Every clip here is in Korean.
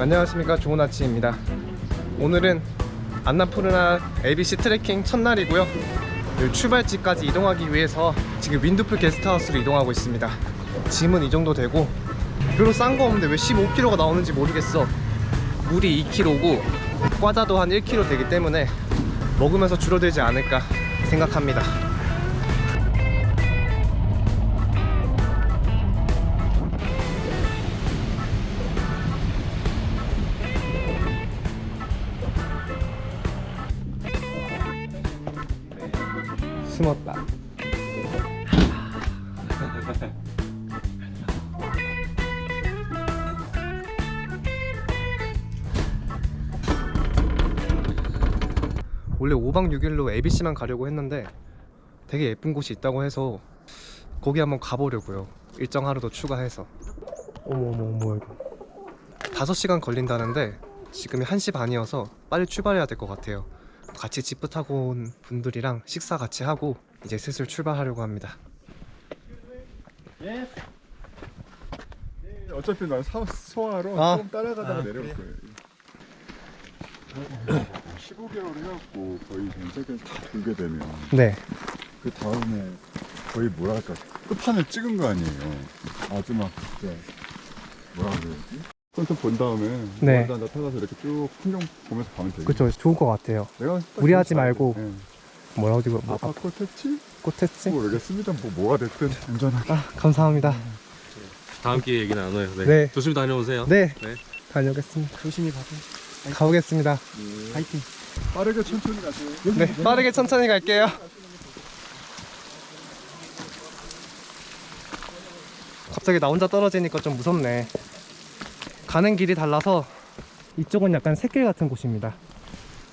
안녕하십니까. 좋은 아침입니다. 오늘은 안나푸르나 ABC 트레킹 첫날이고요. 출발지까지 이동하기 위해서 지금 윈드풀 게스트하우스로 이동하고 있습니다. 짐은 이 정도 되고 별로 싼 거 없는데 왜 15kg가 나오는지 모르겠어. 물이 2kg고 과자도 한 1kg 되기 때문에 먹으면서 줄어들지 않을까 생각합니다 숨었다. 원래 5박 6일로 ABC만 가려고 했는데 되게 예쁜 곳이 있다고 해서 거기 한번 가보려고요. 일정 하루 더 추가해서. 어머 어머 어머 이거 5시간 걸린다는데 지금이 1시 반이어서 빨리 출발해야 될 것 같아요 같이 지프 타고 온 분들이랑 식사 같이 하고 이제 슬슬 출발하려고 합니다 어차피 난 사, 소화로 아. 좀 따라가다가 아, 내려올 거예요. 15개월 해갖고 거의 전 세계를 다 돌게 되면 네 그 다음에 거의 뭐랄까 끝판을 찍은 거 아니에요. 마지막 진짜 뭐라 그래야지? 콘서트 본 다음에 네. 월드 나타나서 이렇게 쭉 풍경 보면서 가면 되겠 그쵸 좋을 것 같아요 내가 딱 무리하지 말고. 네. 뭐라고 지금 뭐, 아빠 콘텐츠? 꽃했지? 모르겠습니다. 뭐 뭐가 됐든 안전하게. 아 감사합니다 다음 기회에 얘기 나눠요. 네. 네. 조심히 다녀오세요. 네, 네. 다녀오겠습니다 조심히 가세요 가보겠습니다 파이팅 빠르게 천천히 가세요. 네 빠르게 천천히 갈게요 갑자기 나 혼자 떨어지니까 좀 무섭네 가는 길이 달라서 이쪽은 약간 샛길 같은 곳입니다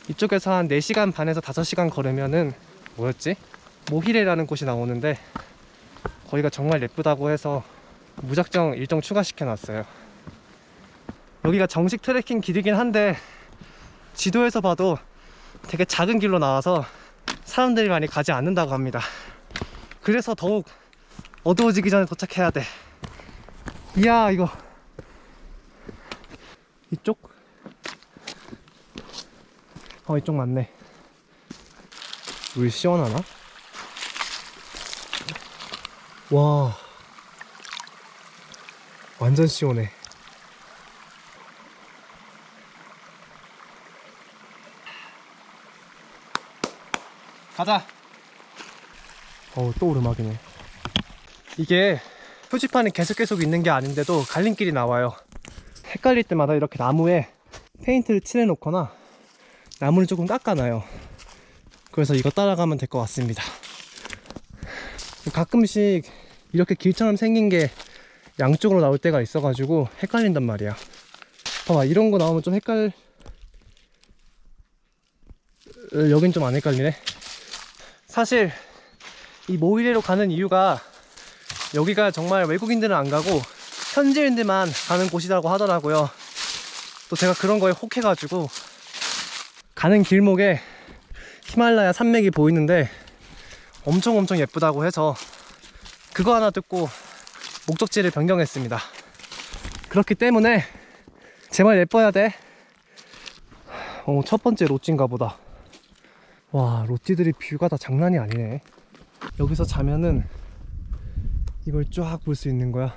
이쪽에서 한 4시간 반에서 5시간 걸으면은 뭐였지? 모히레라는 곳이 나오는데 거기가 정말 예쁘다고 해서 무작정 일정 추가시켜 놨어요 여기가 정식 트레킹 길이긴 한데 지도에서 봐도 되게 작은 길로 나와서 사람들이 많이 가지 않는다고 합니다. 그래서 더욱 어두워지기 전에 도착해야 돼. 이야, 이거. 이쪽? 어, 이쪽 맞네. 물 시원하나? 와. 완전 시원해. 가자. 어우 또 오르막이네. 이게 표지판이 계속 계속 있는 게 아닌데도 갈림길이 나와요. 헷갈릴 때마다 이렇게 나무에 페인트를 칠해놓거나 나무를 조금 깎아놔요. 그래서 이거 따라가면 될 것 같습니다. 가끔씩 이렇게 길처럼 생긴 게 양쪽으로 나올 때가 있어가지고 헷갈린단 말이야. 봐봐 이런 거 나오면 좀 헷갈. 어, 여긴 좀 안 헷갈리네. 사실 이 모이레로 가는 이유가 여기가 정말 외국인들은 안 가고 현지인들만 가는 곳이라고 하더라고요. 또 제가 그런 거에 혹해가지고 가는 길목에 히말라야 산맥이 보이는데 엄청 엄청 예쁘다고 해서 그거 하나 듣고 목적지를 변경했습니다. 그렇기 때문에 제발 예뻐야 돼. 어, 첫 번째 로찌인가 보다. 와 롯지들이 뷰가 다 장난이 아니네 여기서 자면은 이걸 쫙 볼 수 있는 거야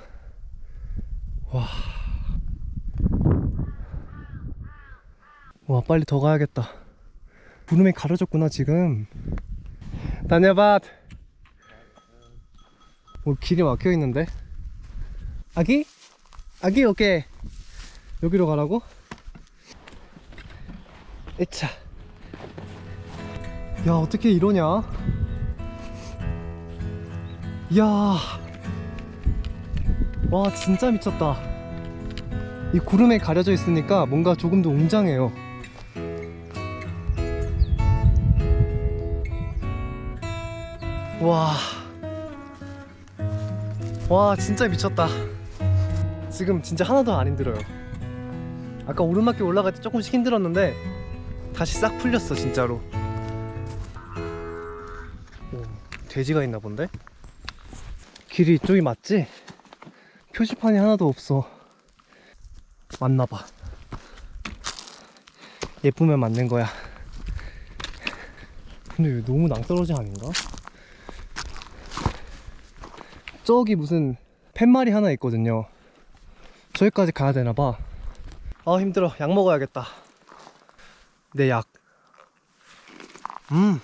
와. 와 빨리 더 가야겠다. 구름이 가려졌구나 지금. 다녀봐 뭐 길이 막혀 있는데? 아기? 아기 오케이. 여기로 가라고? 에차. 야 어떻게 이러냐? 이야 와 진짜 미쳤다 이 구름에 가려져 있으니까 뭔가 조금 더 웅장해요 와. 와, 진짜 미쳤다. 지금 진짜 하나도 안 힘들어요. 아까 오르막길 올라갈 때 조금씩 힘들었는데 다시 싹 풀렸어, 진짜로. 오, 돼지가 있나 본데? 길이 이쪽이 맞지? 표지판이 하나도 없어. 맞나 봐. 예쁘면 맞는 거야. 근데 이거 너무 낭떠러지 아닌가? 저기 무슨 팻말이 하나 있거든요. 저기까지 가야 되나 봐. 아 힘들어. 약 먹어야겠다. 내 약. 음.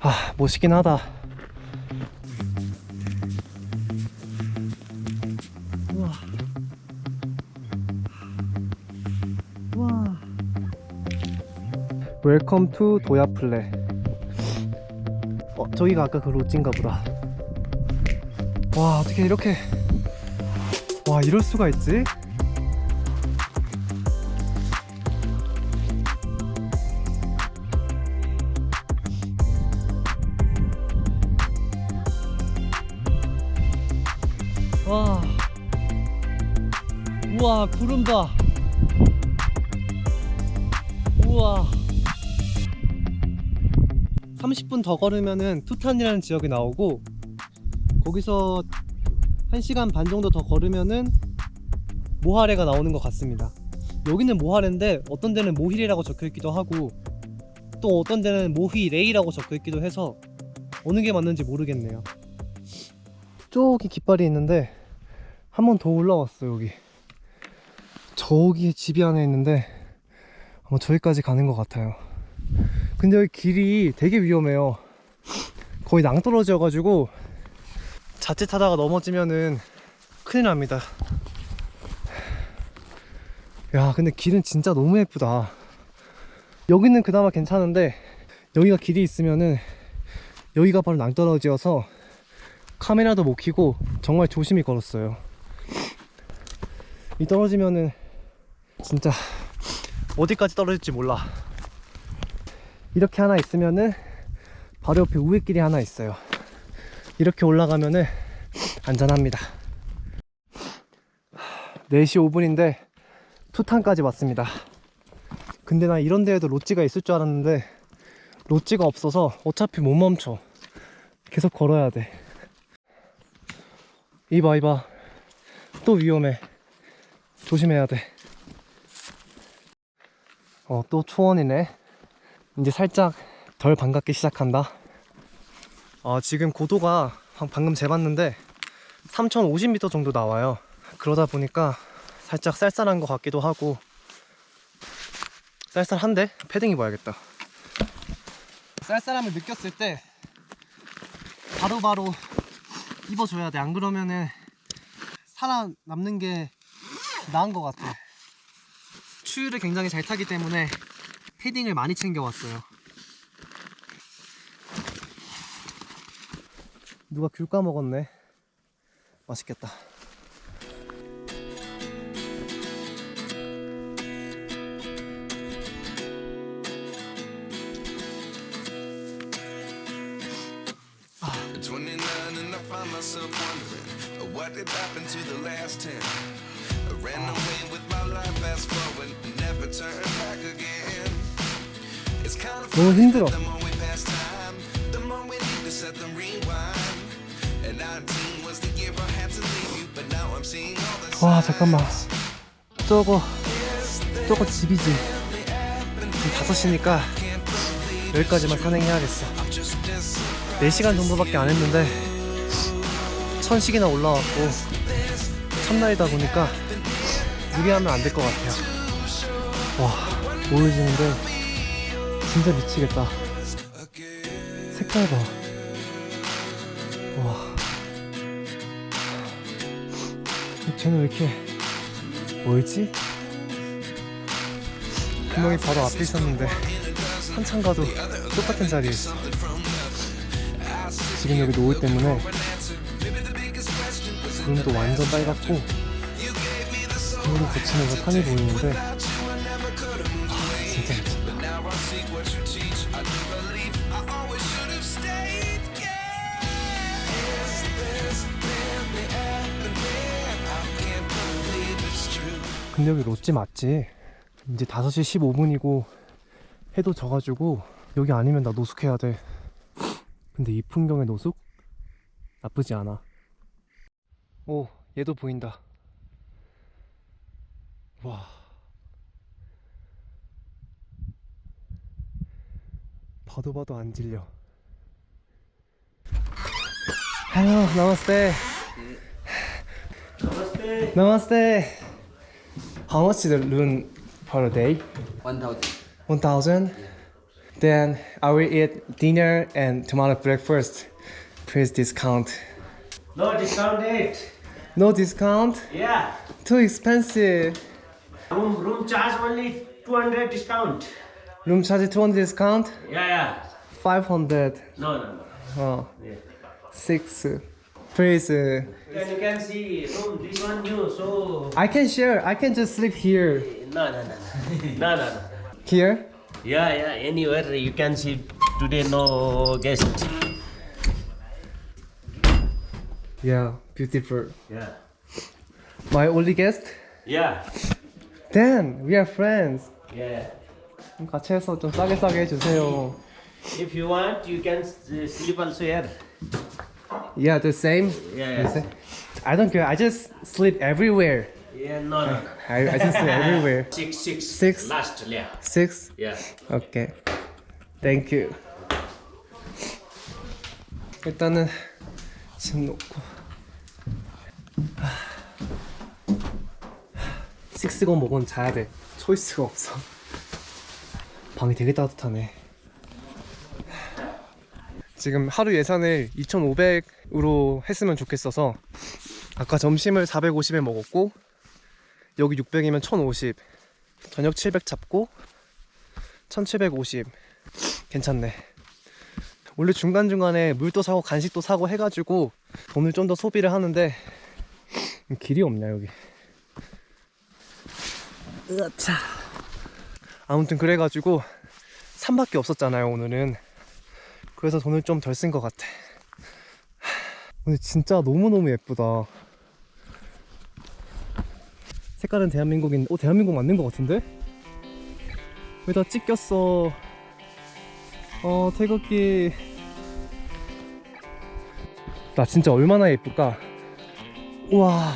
아 멋있긴 하다. 웰컴 투 도야플레. 어 저기가 아까 그 롯진가 보다. 와 어떻게 이렇게 와 이럴 수가 있지? 와 우와 구름 봐 우와 30분 더 걸으면은 투탄이라는 지역이 나오고 거기서 1시간 반 정도 더 걸으면은 모하레가 나오는 것 같습니다. 여기는 모하레인데 어떤 데는 모힐이라고 적혀 있기도 하고 또 어떤 데는 모히레이라고 적혀 있기도 해서 어느 게 맞는지 모르겠네요. 저기 깃발이 있는데 한 번 더 올라왔어 여기. 저기에 집이 하나 있는데 아마 저기까지 가는 것 같아요. 근데 여기 길이 되게 위험해요. 거의 낭떠러지여가지고 자칫하다가 넘어지면은 큰일 납니다. 야, 근데 길은 진짜 너무 예쁘다. 여기는 그나마 괜찮은데 여기가 길이 있으면은 여기가 바로 낭떠러지여서 카메라도 못 켜고 정말 조심히 걸었어요. 이 떨어지면은 진짜 어디까지 떨어질지 몰라. 이렇게 하나 있으면은 바로 옆에 우회길이 하나 있어요. 이렇게 올라가면은 안전합니다. 4시 5분인데 투탄까지 왔습니다. 근데 나 이런 데에도 로찌가 있을 줄 알았는데 로찌가 없어서 어차피 못 멈춰. 계속 걸어야 돼. 이봐 이봐. 또 위험해. 조심해야 돼. 어, 또 초원이네. 이제 살짝 덜 반갑게 시작한다. 어, 지금 고도가 방- 방금 재봤는데 3050m 정도 나와요. 그러다 보니까 살짝 쌀쌀한 것 같기도 하고 쌀쌀한데? 패딩 입어야겠다. 쌀쌀함을 느꼈을 때 바로바로 입어줘야 돼. 안 그러면은 살아남는 게 나은 것 같아. 추위를 굉장히 잘 타기 때문에 패딩을 많이 챙겨왔어요. 누가 귤 까먹었네. 맛있겠다. At 29 and I find myself wondering uh, what did happen to the last 10. I ran away with my life, fast forward, never turn back again. 너무 힘들어. the more we pass time, the more we need to set them rewind. And 19 was the year I had to leave you, but now I'm seeing all the 와. 잠깐만. 저거 저거 집이지. 지금 5시니까 여기까지만 산행해야겠어. 4시간 정도밖에 안 했는데 천식이나 올라왔고 첫날이다 보니까 무리하면 안 될 것 같아요. 와 보여지는데 진짜 미치겠다. 색깔 봐. 와. 쟤는 왜 이렇게 멀지? 분명히 바로 앞에 있었는데 한참 가도 똑같은 자리에 있어. 지금 여기 노을 때문에 구름도 완전 빨갛고 구름이 붙이면서 산이 보이는데 근데 여기 롯지 맞지? 이제 5시 15분이고 해도 져가지고 여기 아니면 나 노숙해야 돼. 근데 이 풍경의 노숙? 나쁘지 않아. 오 얘도 보인다. 와. 봐도 봐도 안 질려. 헬로 나마스테 나마스테. 나마스테. How much is the room per day? 1000 One thousand. Then I will eat dinner and tomorrow breakfast. Please discount. No discount it. No discount. Yeah. Too expensive. Room room charge only 200 discount. Room charge two hundred discount. Yeah, yeah. Five hundred. No, no, no. Oh, Yeah. six. Please. uh, Then you can see room this one new. So I can share. I can just sleep here. no, no, no, no, no, no, no. Here. Yeah, yeah. Anywhere you can see today no guest. Yeah, beautiful. Yeah. My only guest. Yeah. Then we are friends. Yeah. 좀 같이 해서 좀 싸게 싸게 해주세요. If you want, you can s- sleep also here. Yeah, the same. Yeah, yeah. I don't care. I just sleep everywhere. Yeah, no, no, no. I, I just sleep everywhere. Six, six. Six? Last, yeah. Six. Yeah. Okay. Thank you. 일단은 짐 놓고. 식스건 먹은 자야 돼. 초이스가 없어. 방이 되게 따뜻하네. 지금 하루 예산을 2,500으로 했으면 좋겠어서 아까 점심을 450에 먹었고 여기 600이면 1,050 저녁 700 잡고 1750 괜찮네. 원래 중간중간에 물도 사고 간식도 사고 해가지고 돈을 좀 더 소비를 하는데 길이 없냐 여기. 으차. 아무튼 그래가지고 산밖에 없었잖아요 오늘은 그래서 돈을 좀 덜 쓴 것 같아. 오늘 진짜 너무너무 예쁘다. 색깔은 대한민국인 어 대한민국 맞는 것 같은데? 왜 다 찢겼어? 어 태극기. 나 진짜 얼마나 예쁠까? 우와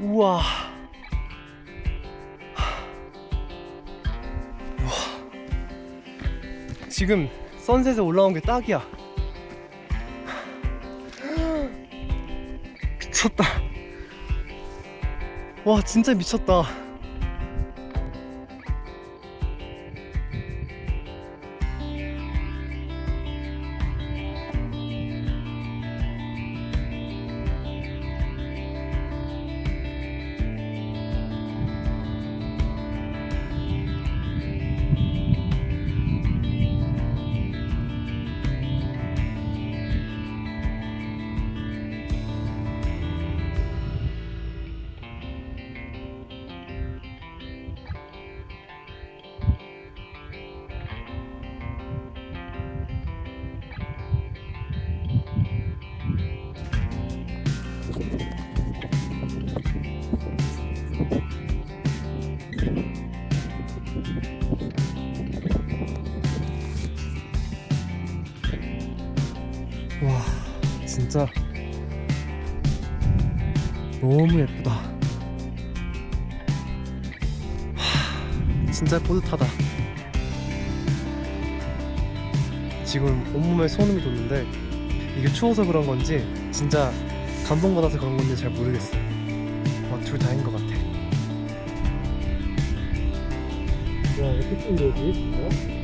우와. 우와 지금 선셋에 올라온 게 딱이야. 미쳤다. 와 진짜 미쳤다 와 진짜 너무 예쁘다. 하, 진짜 뿌듯하다. 지금 온몸에 소름이 돋는데 이게 추워서 그런 건지 진짜 감동받아서 그런 건지 잘 모르겠어요. 와, 둘 다인 것 같아. 와 이렇게 찐 거지? 진짜?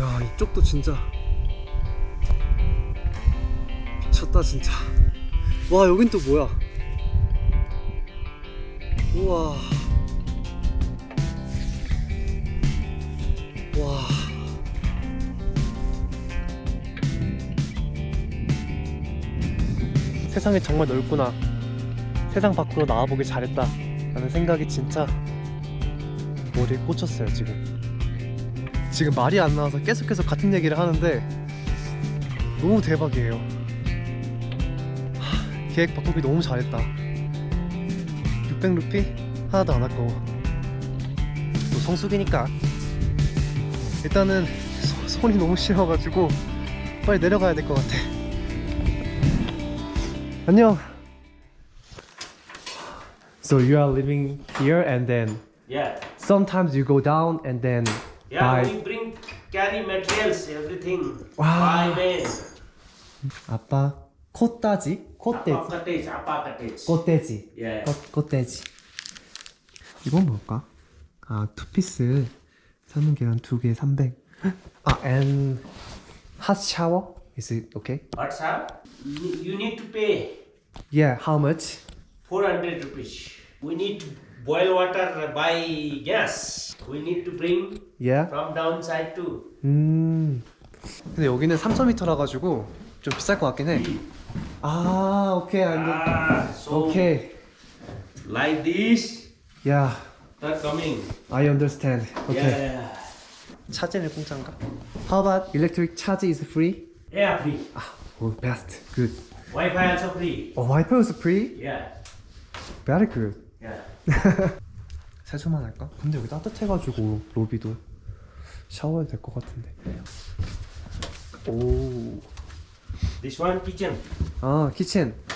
야 이쪽도 진짜. 미쳤다 진짜. 와 여긴 또 뭐야? 우와. 와. 세상이 정말 넓구나. 세상 밖으로 나와보길 잘했다. 라는 생각이 진짜 머리에 꽂혔어요 지금 지금 말이 안 나와서 계속해서 같은 얘기를 하는데 너무 대박이에요. 하, 계획 바꾸기 너무 잘했다. 600루피 하나도 안 아까워. 또 성수기니까 일단은 소, 손이 너무 시려가지고 빨리 내려가야 될 것 같아. 안녕. So you are living here and then Yeah. sometimes you go down and then Yeah, buy. we bring carry materials, everything. Wow. By van. 아빠 콧다지? 콧돼지. Apa cottage, apa cottage. 꽃돼지. Yeah. 꽃, 꽃돼지. 이건 뭘까? 아, 투피스. 삶은 계란 두개 300. 아, and hot shower? Is it okay? What's up? You you need to pay Yeah, how much? 400 rupees. We need to boil water by gas. We need to bring Yeah. from downside too. 음. 근데 여기는 3,000m라 가지고 좀 비쌀 것 같긴 해. 아, 오케이. 안 돼. Ah, so 오케이. like this, 야, they're coming. I understand. 오케이. Yeah. 차지는 공짜인가? How about electric charge is free? Yeah, free. Oh, best. Good. Wi-Fi also free. Oh, Wi-Fi is free? Yeah. Very good. Yeah. 세수만 할까? 근데 여기 따뜻해가지고 로비도 샤워해도 될 것 같은데. 오. This one kitchen. 아.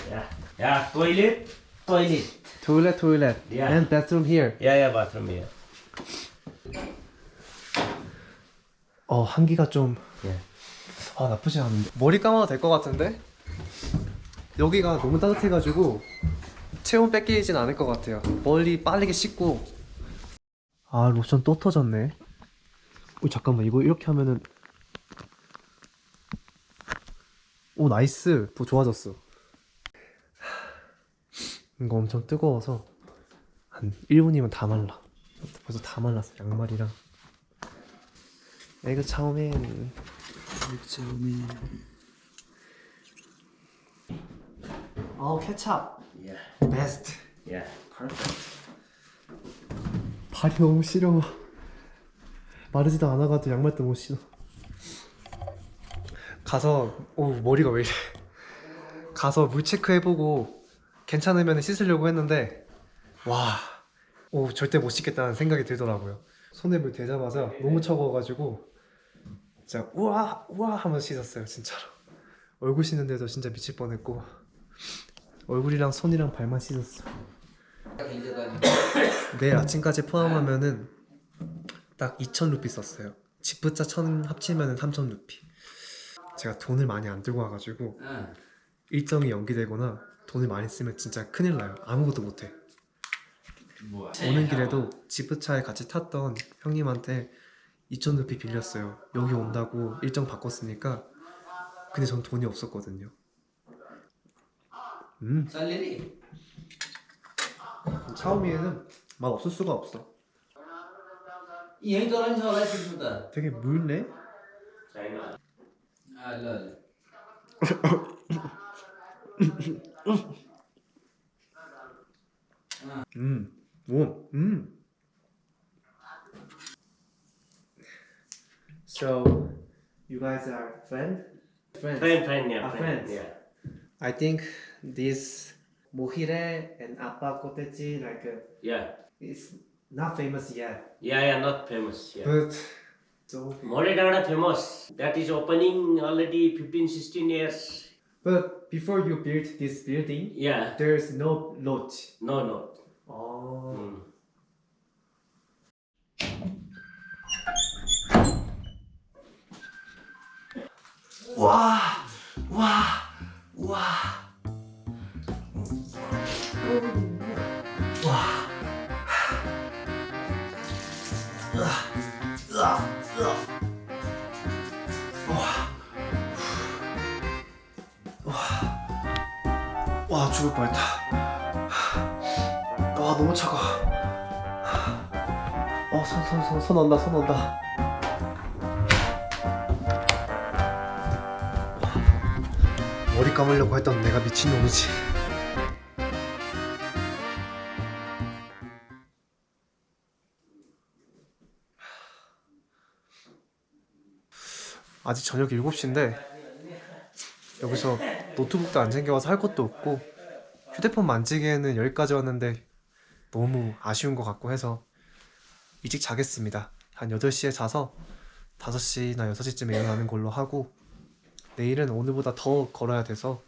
Yeah. Yeah. Toilet. Toilet. Toilet, toilet. Yeah. And bathroom here. Yeah, yeah. Bathroom here. 어, 한기가 좀. Yeah. 아, 나쁘지 않은데. 머리 감아도 될 것 같은데? 여기가 너무 따뜻해가지고 체온 뺏기진 않을 것 같아요. 머리 빠르게 씻고. 아, 로션 또 터졌네. 오, 잠깐만. 이거 이렇게 하면은. 오, 나이스. 더 좋아졌어. 이거 엄청 뜨거워서 한 1분이면 다 말라. 벌써 다 말랐어. 양말이랑. 에그 차오민. 에그 차오민. 어, 케찹. Yeah. 베스트. Yeah. 발이 너무 시려워. 마르지도 않아가지고 양말도 못 신어. 가서 오 머리가 왜 이래? 가서 물 체크해보고 괜찮으면 씻으려고 했는데 와, 오 절대 못 씻겠다는 생각이 들더라고요. 손에 물 대자마자 너무 차가워가지고 진짜 우와 우와 하면서 씻었어요 진짜로. 얼굴 씻는데도 진짜 미칠 뻔했고 얼굴이랑 손이랑 발만 씻었어. 내일 아침까지 포함하면은 딱2,000 루피 썼어요. 지프차 1,000 합치면은 3,000 루피. 제가 돈을 많이 안 들고 와가지고 일정이 연기되거나 돈을 많이 쓰면 진짜 큰일 나요. 아무것도 못해. 오는 길에도 지프차에 같이 탔던 형님한테 2,000 루피 빌렸어요. 여기 온다고 일정 바꿨으니까. 근데 전 돈이 없었거든요. 음. 쌀일이 샤오미에는 맛 없을 수가 없어. 얘들은 저래 죽는다. 되게 묽네. 아, 럴. 음, 오, 음. So, you guys are friend? Friends? Friend, friend, yeah, friend, friends. yeah. I think this mohire and appa kotechi like uh, Yeah. it's not famous yet, Yeah, yeah. Not famous. Yeah. but so. Moredana famous. That is opening already 15, 16 years. But before you built this building, Yeah. there's no lot. No, no. Oh. Mm. 와, 와, 와, 와. 와 죽을 뻔했다. 와 너무 차가. 어손 손손손 온다 손 온다. 감으려고 했던 내가 미친 놈이지. 아직 저녁 7시인데 여기서 노트북도 안 챙겨와서 할 것도 없고 휴대폰 만지기에는 여기까지 왔는데 너무 아쉬운 것 같고 해서 일찍 자겠습니다. 한 8시에 자서 5시나 6시쯤에 일어나는 걸로 하고 내일은 오늘보다 더 걸어야 돼서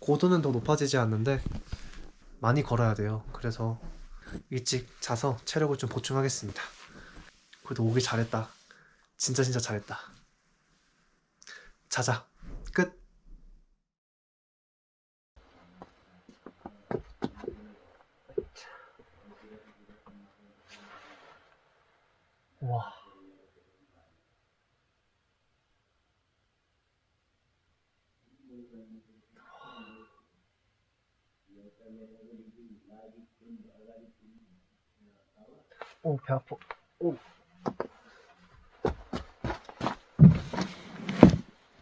고도는 더 높아지지 않는데 많이 걸어야 돼요. 그래서 일찍 자서 체력을 좀 보충하겠습니다. 그래도 오길 잘했다. 진짜 진짜 잘했다. 자자. 끝. 와. 오, 배 아파. 오.